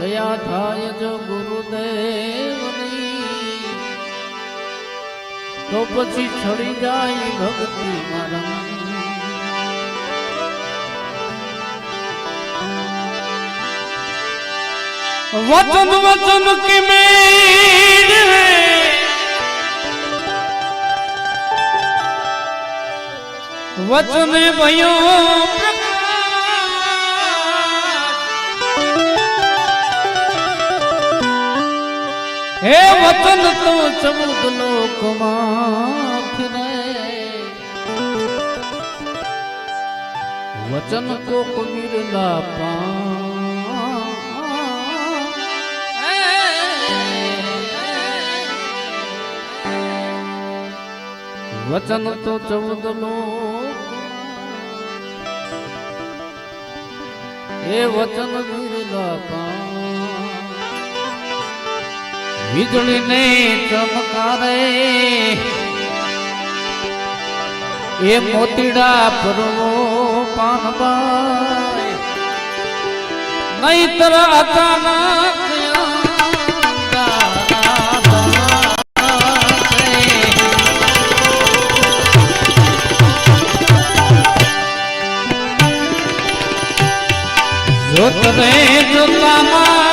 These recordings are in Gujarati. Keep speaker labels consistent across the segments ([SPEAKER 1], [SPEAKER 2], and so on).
[SPEAKER 1] દયા થાય જો ગુરુદેવની. તો પછી છડી જાય ભક્તિ મારા.
[SPEAKER 2] વચન વચન કે મેળ વચન ભયો હે વતન તો
[SPEAKER 1] ચૌદ લોકમાં ફિરે. વચન કોક વિરલા પા વચન તો ચૌદ લોક. એ વચન વિરલા પા વીજળી ને ચમકારે એ મોતીડા પરવો પાનબાઈ નહીતર અચાનક જોત રે જોતામાં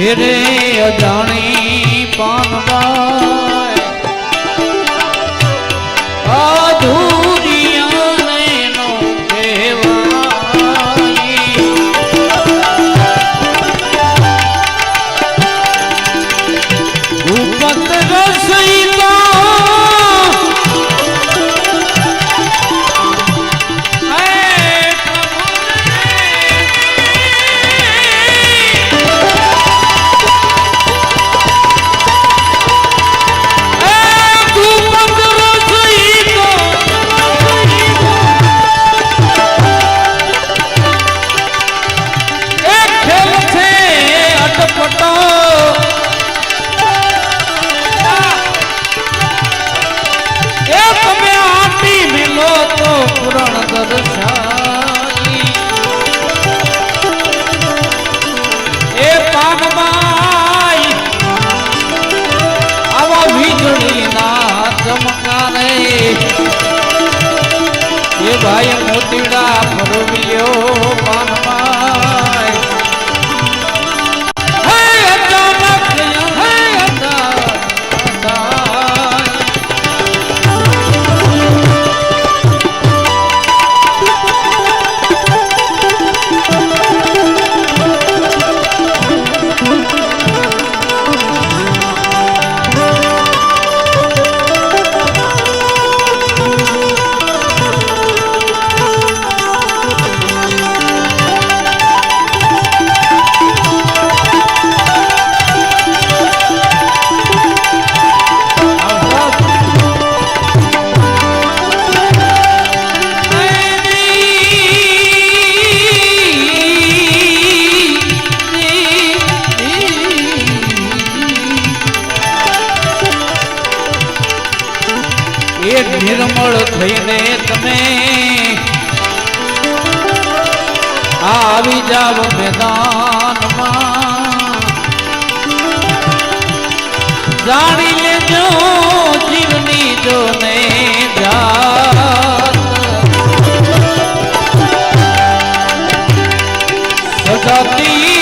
[SPEAKER 1] ફેરે અજાણી પાનબાઈ Hari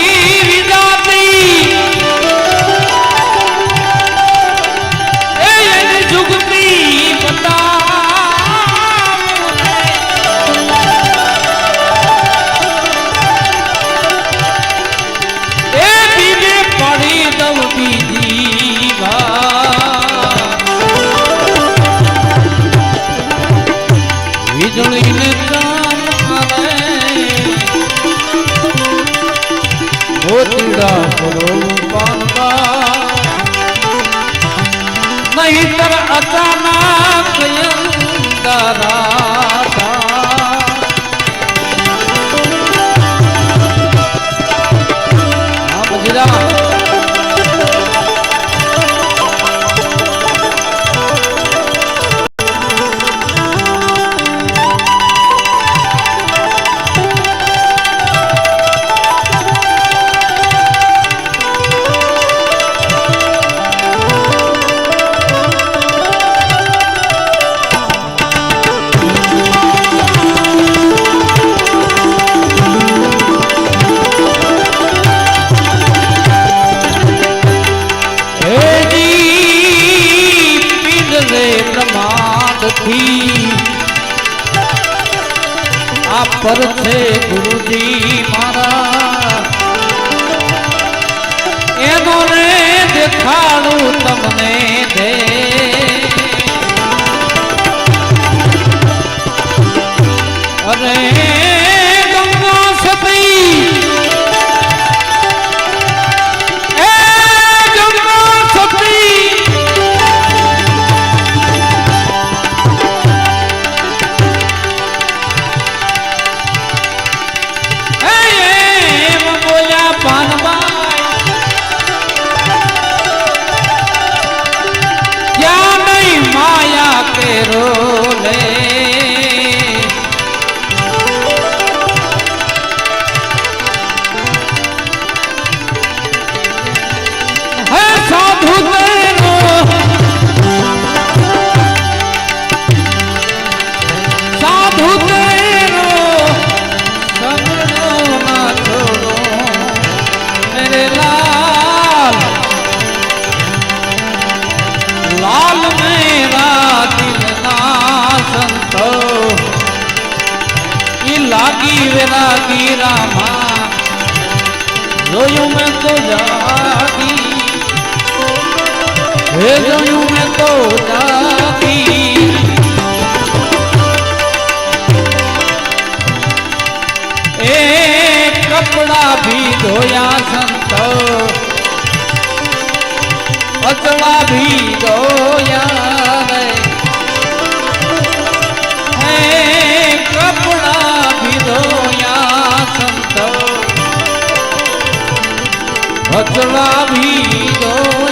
[SPEAKER 1] रागी विरागी रामा। रोयू में तो जागी। रोयू में तो जागी। एक कपड़ा भी धोया संत। पतला भी धोया। ભચડા ભીજો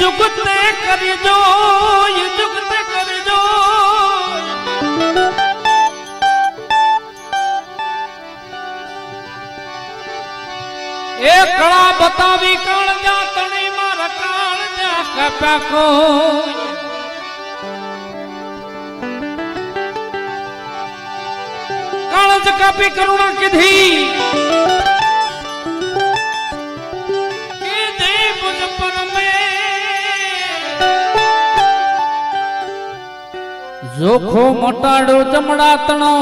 [SPEAKER 1] જુગતે કરજો જુગતે કરજો. એ કળા બતાવી કાળજા તણી માર કાળજા કપ્યા કો કાળજ કાપી કરુણા કીધી. જોખો મોટાડો ચમડા તણો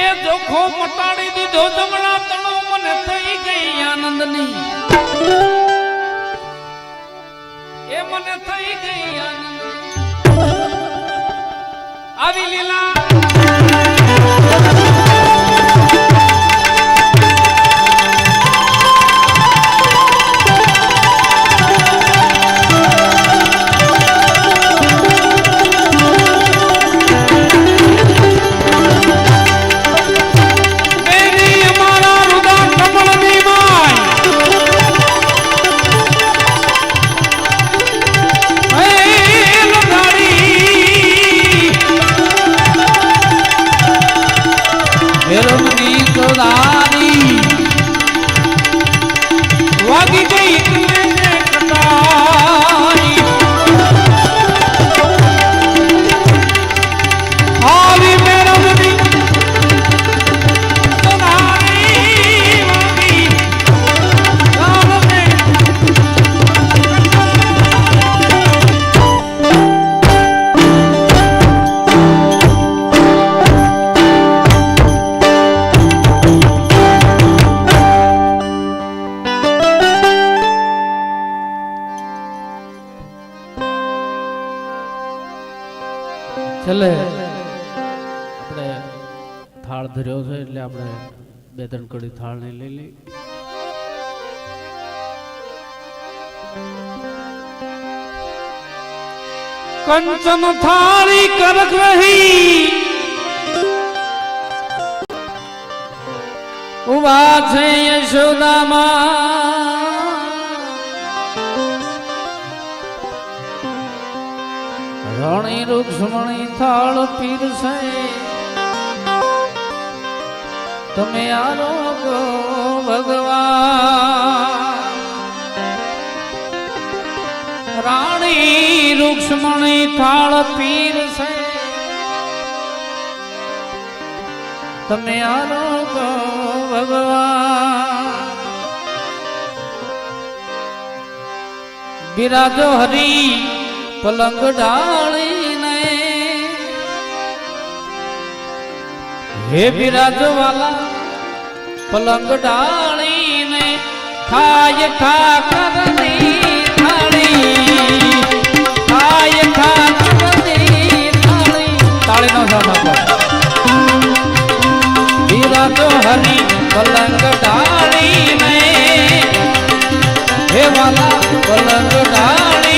[SPEAKER 1] એ જોખો મોટાડી દીધો ચમડા તણો મને થઈ ગઈ આનંદની. એ મને થઈ ગઈ આનંદ આવી લીલા. ફેરવની ચોદારી વાગી ગઈ.
[SPEAKER 2] કંચન થારી કરક રહી. ઊભા છે યશોદામાં. રણી રૂક્ષ્મણી થાળ પીરસે. તમે આરોગ્ય ભગવાન. ગોરી રૂક્ષ્મણી થાળ પીર છે. તમે આરોગો ભગવાન. બિરાજો હરી પલંગ ડાળીને હે બિરાજો વાલા, પલંગ ડાળીને થાય ઠાકરની. તો હરી પલંગ ડાળી ને હે વાલા પલંગ ડાળી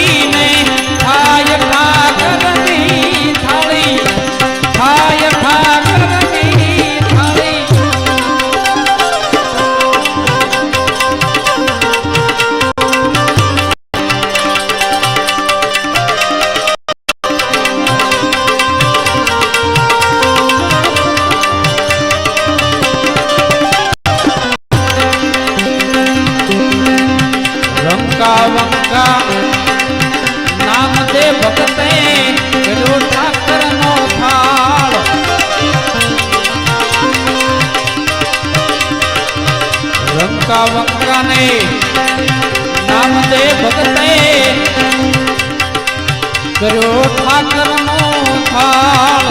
[SPEAKER 2] કર્યો ઠાકર નો થાળ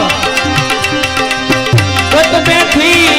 [SPEAKER 2] બેઠી